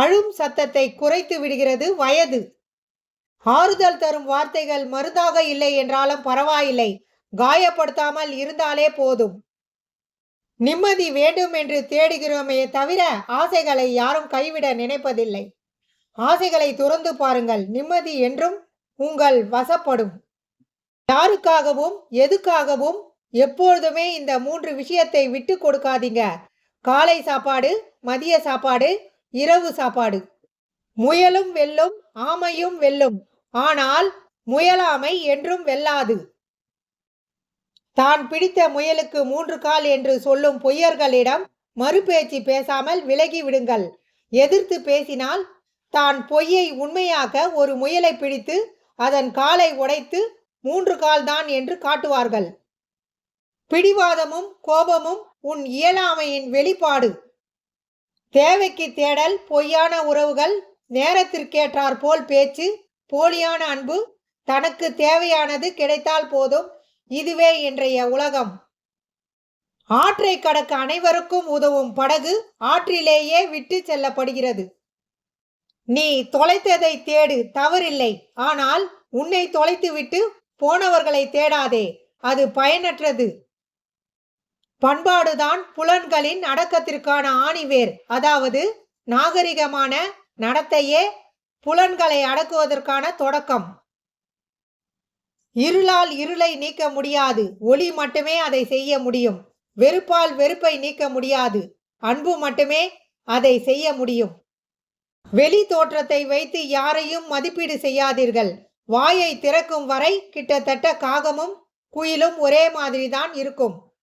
அழும் சத்தத்தை குறைத்து விடுகிறது வயது. ஆறுதல் தரும் வார்த்தைகள் மருந்தாக இல்லை என்றாலும் பரவாயில்லை. காயப்படுத்தாமல் இருந்தாலே போதும். நிம்மதி வேண்டும் என்று தேடுகிறோமே தவிர ஆசைகளை யாரும் கைவிட நினைப்பதில்லை. ஆசைகளை துறந்து பாருங்கள். நிம்மதி என்றும் உங்கள் வசப்படும். யாருக்காகவும் எதுக்காகவும் எப்பொழுதுமே இந்த மூன்று விஷயத்தை விட்டு கொடுக்காதீங்க. காலை சாப்பாடு மதிய சாப்பாடு இரவு சாப்பாடு. முயலும் வெல்லும் ஆமையும் வெல்லும். ஆனால் முயலாமை என்றும் வெல்லாது. தான் பிடித்த முயலுக்கு மூன்று கால் என்று சொல்லும் பொய்யர்களிடம் மறுபேச்சு பேசாமல் விலகி விடுங்கள். எதிர்த்து பேசினால் தான் பொய்யை உண்மையாக்க ஒரு முயலை பிடித்து அதன் காலை உடைத்து மூன்று கால்தான் என்று காட்டுவார்கள். பிடிவாதமும் கோபமும் உன் இயலாமையின் வெளிப்பாடு. தேவைக்கு தேடல் பொய்யான உறவுகள் நேரத்திற்கேற்றார் போல் பேச்சு போலியான அன்பு தனக்கு தேவையானது கிடைத்தால் போதும் இதுவே இன்றைய உலகம். ஆற்றை கடக்க அனைவருக்கும் உதவும் படகு ஆற்றிலேயே விட்டு செல்லப்படுகிறது. நீ தொலைத்ததை தேடு தவறில்லை. ஆனால் உன்னை தொலைத்துவிட்டு போனவர்களை தேடாதே அது பயனற்றது. பண்பாடுதான் புலன்களின் அடக்கத்திற்கான ஆணிவேர். அதாவது நாகரிகமான நடத்தையே புலன்களை அடக்குவதற்கான தொடக்கம். இருளால் இருளை நீக்க முடியாது. ஒளி மட்டுமே அதை செய்ய முடியும். வெறுப்பால் வெறுப்பை நீக்க முடியாது. அன்பு மட்டுமே அதை செய்ய முடியும். வெளி தோற்றத்தை வைத்து யாரையும் மதிப்பீடு செய்யாதீர்கள். வாயை திறக்கும் வரை கிட்டத்தட்ட காகமும் குயிலும் ஒரே மாதிரிதான் இருக்கும்.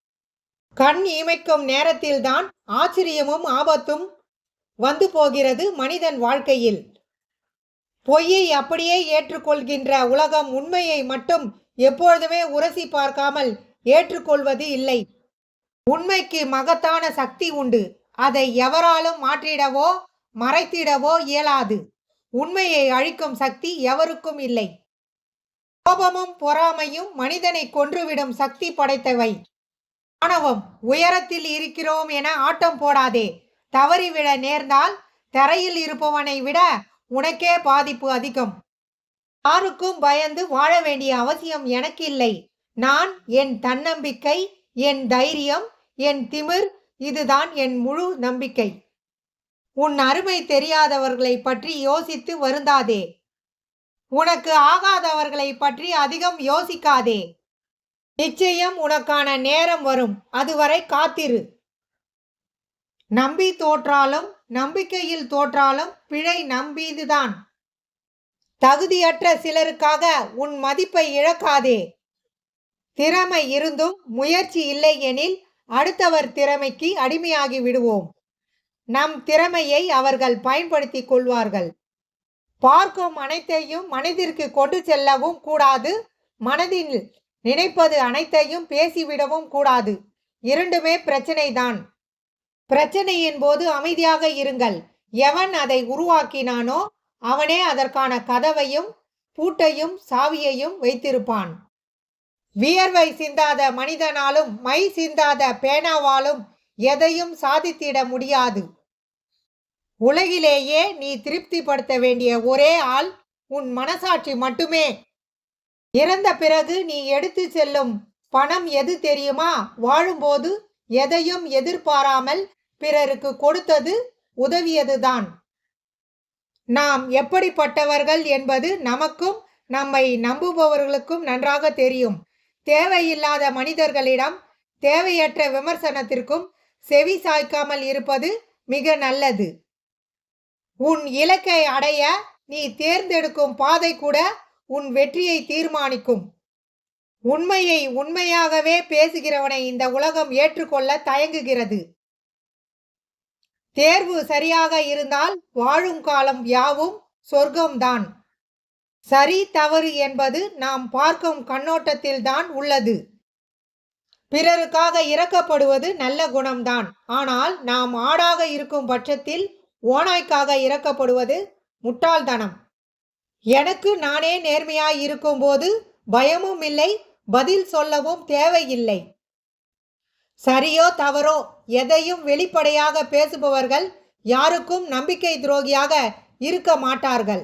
கண் இமைக்கும் நேரத்தில்தான் ஆச்சரியமும் ஆபத்தும் வந்து போகிறது மனிதன் வாழ்க்கையில். பொய்யை அப்படியே ஏற்றுக்கொள்கின்ற உலகம் உண்மையை மட்டும் எப்பொழுதுமே உரசி பார்க்காமல் ஏற்றுக்கொள்வது இல்லை. உண்மைக்கு மகத்தான சக்தி உண்டு. அதை எவராலும் மாற்றிடவோ மறைத்திடவோ இயலாது. உண்மையை அழிக்கும் சக்தி எவருக்கும் இல்லை. கோபமும் பொறாமையும் மனிதனை கொன்றுவிடும் சக்தி படைத்தவை. ஆணவம் உயரத்தில் இருக்கிறோம் என ஆட்டம் போடாதே. தவறிவிட நேர்ந்தால் தரையில் இருப்பவனை விட உனக்கே பாதிப்பு அதிகம். யாருக்கும் பயந்து வாழ வேண்டிய அவசியம் எனக்கு இல்லை நான் என் தன்னம்பிக்கை என் தைரியம் என் திமிர் இதுதான் என் முழு நம்பிக்கை. உன் அருமை தெரியாதவர்களை பற்றி யோசித்து வருந்தாதே. உனக்கு ஆகாதவர்களை பற்றி அதிகம் யோசிக்காதே. நிச்சயம் உனக்கான நேரம் வரும். அதுவரை காத்திரு. நம்பி தோற்றாலும் நம்பிக்கையில் தோற்றாலும் பிழை நம்பியதுதான் தகுதியற்ற சிலருக்காக உன் மதிப்பை இழக்காதே. திறமை இருந்தும் முயற்சி இல்லை எனில் அடுத்தவர் திறமைக்கு அடிமையாகி விடுவோம். நம் திறமையை அவர்கள் பயன்படுத்திக் கொள்வார்கள். பார்க்கும் அனைத்தையும் மனதிற்கு கொண்டு செல்லவும் கூடாது. மனதில் நினைப்பது அனைத்தையும் பேசிவிடவும் கூடாது. இரண்டுமே பிரச்சனைதான். பிரச்சனையின் போது அமைதியாக இருங்கள். எவன் அதை உருவாக்கினானோ அவனே அதற்கான கதவையும் பூட்டையும் சாவியையும் வைத்திருப்பான். வியர்வை சிந்தாத மனிதனாலும் மை சிந்தாத பேனாவாலும் எதையும் சாதித்திட முடியாது. உலகிலேயே நீ திருப்திப்படுத்த வேண்டிய ஒரே ஆள் உன் மனசாட்சி மட்டுமே. இறந்த பிறகு நீ எடுத்து செல்லும் பணம் எது தெரியுமா? வாழும்போது எதையும் எதிர்பாராமல் பிறருக்கு கொடுத்தது உதவியதுதான். நாம் எப்படிப்பட்டவர்கள் என்பது நமக்கும் நம்மை நம்புபவர்களுக்கும் நன்றாக தெரியும். தேவையில்லாத மனிதர்களிடம் தேவையற்ற விமர்சனத்திற்கும் செவி சாய்க்காமல் இருப்பது மிக நல்லது. உன் இலக்கை அடைய நீ தேர்ந்தெடுக்கும் பாதை கூட உன் வெற்றியை தீர்மானிக்கும். உண்மையை உண்மையாகவே பேசுகிறவனை இந்த உலகம் ஏற்றுக்கொள்ள தயங்குகிறது. தேர்வு சரியாக இருந்தால் வாழும் காலம் யாவும் சொர்க்கம்தான். சரி தவறு என்பது நாம் பார்க்கும் கண்ணோட்டத்தில்தான் உள்ளது. பிறருக்காக இறக்கப்படுவது நல்ல குணம்தான். ஆனால் நாம் ஆடாக இருக்கும் பட்சத்தில் ஓநாய்க்காக இறக்கப்படுவது முட்டாள்தனம். எனக்கு நானே நேர்மையாய் இருக்கும்போது பயமும் இல்லை பதில் சொல்லவும் தேவையில்லை. சரியோ தவறோ எதையும் வெளிப்படையாக பேசுபவர்கள் யாருக்கும் நம்பிக்கை துரோகியாக இருக்க மாட்டார்கள்.